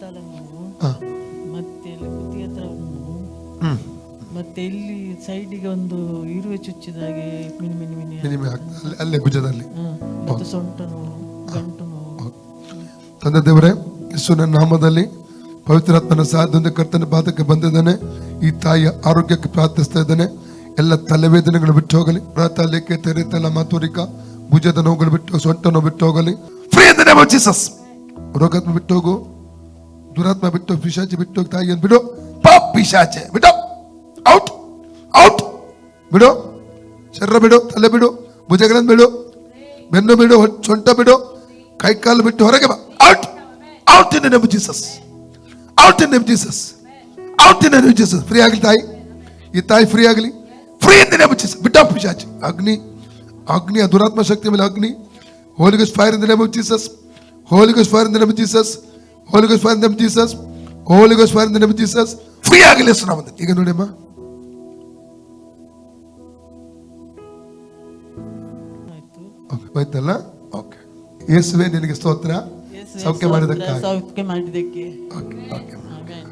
ಸ್ಥಳವನ್ನು ಮತ್ತೆ ಇಲ್ಲಿ ಕುತಿ ಹತ್ರವನ್ನು ಮತ್ತೆ ಇಲ್ಲಿ ಸೈಡಿಗೆ ಒಂದು ಇರುವೆ ಚುಚ್ಚಿದ ಹಾಗೆ ಮಿನಿ ಮಿನಿ ಮಿನಿ ಮಿನಿಮೆ ಆಗ್ತದೆ ಅಲ್ಲೇ ಭುಜದಲ್ಲಿ ಮತ್ತು ಸೊಂಟ ನೋವು ಗಂಟು ತಂದೆ ದೇವರೇ ಯೇಸುವಿನ ನಾಮದಲ್ಲಿ ಪವಿತ್ರಾತ್ಮನ ಸಹಾಯದಿಂದ ಕರ್ತನ ಪಾದಕ್ಕೆ ಬಂದಿದ್ದಾನೆ ಈ ತಾಯಿಯ ಆರೋಗ್ಯಕ್ಕೆ ಪ್ರಾರ್ಥಿಸ್ತಾ ಇದ್ದಾನೆ ಎಲ್ಲ ತಲೆವೇದನೆಗಳು ಬಿಟ್ಟು ಹೋಗಲಿ ಪ್ರಾತ ಲೇಖೆ ತೆರೆ ತಲ ಮಾತುರಿಕ ಭುಜದ ನೋವುಗಳು ಬಿಟ್ಟು ಸೊಂಟ ನೋವು ಬಿಟ್ಟು ಹೋಗಲಿ ಫ್ರೀ ಜೀಸಸ್ ರೋಗ ಬಿಟ್ಟು ಹೋಗು દુરાત્મા બિટ્ટો પિશાચે બિટ્ટો થાય બેટો પાપ પિશાચે બેટો આઉટ આઉટ બેટો શરીર બેડો ತಲೆ બેડો ಭುಜಗಳನ್ನು ಬೇಡೋ ಬೆನ್ನು ಬೇಡೋ ಸೊಂಟ ಬೇಡೋ ಕೈ ಕಾಲು ಬಿಟ್ಟು ಹೊರಗೆ ಬಾ out out in name Jesus out in name Jesus out in name Jesus free ಆಗಲಿ ತಾಯಿ ಈ ತಾಯಿ ಫ್ರೀ ಆಗಲಿ ಫ್ರೀ ಇನ್ ನೇಮ್ ಜೀಸಸ್ ಬಿಟ್ಟ ಪಿಶಾಚ್ ಅಗ್ನಿ ಅಗ್ನಿ ದುರಾತ್ಮ ಶಕ್ತಿ ಮೇಲೆ ಅಗ್ನಿ ಹೋಲಿಗಸ್ ಫೈರ್ ಇನ್ ನೇಮ್ ಜೀಸಸ್ ಹೋಲಿಗಸ್ ಫೈರ್ ಇನ್ ನೇಮ್ ಜೀಸಸ್ ಹೋಲಿಗೆ ಸ್ವಾದನೆ ದಮ್ಮ ದೀಸಸ್ ಹೋಲಿಗೆ ಸ್ವಾದನೆ ದಮ್ಮ ದೀಸಸ್ ಫ್ರೀ ಆಗಿ ಲಿಸನ ಅವಂತ ಈಗ ನೋಡಿ ಅಮ್ಮ ಆಯ್ತು ಆಯ್ತಲ್ಲ ಓಕೆ ಯೇಸುವೇ ನಿನಿಗೆ ಸ್ತೋತ್ರ ಯೇಸುವೇ ಸೌಖ್ಯ ಮಾಡಿದಕ್ಕೆ ಸೌಖ್ಯ ಮಾಡಿದಕ್ಕೆ ಓಕೆ ಓಕೆ ಆಗೆ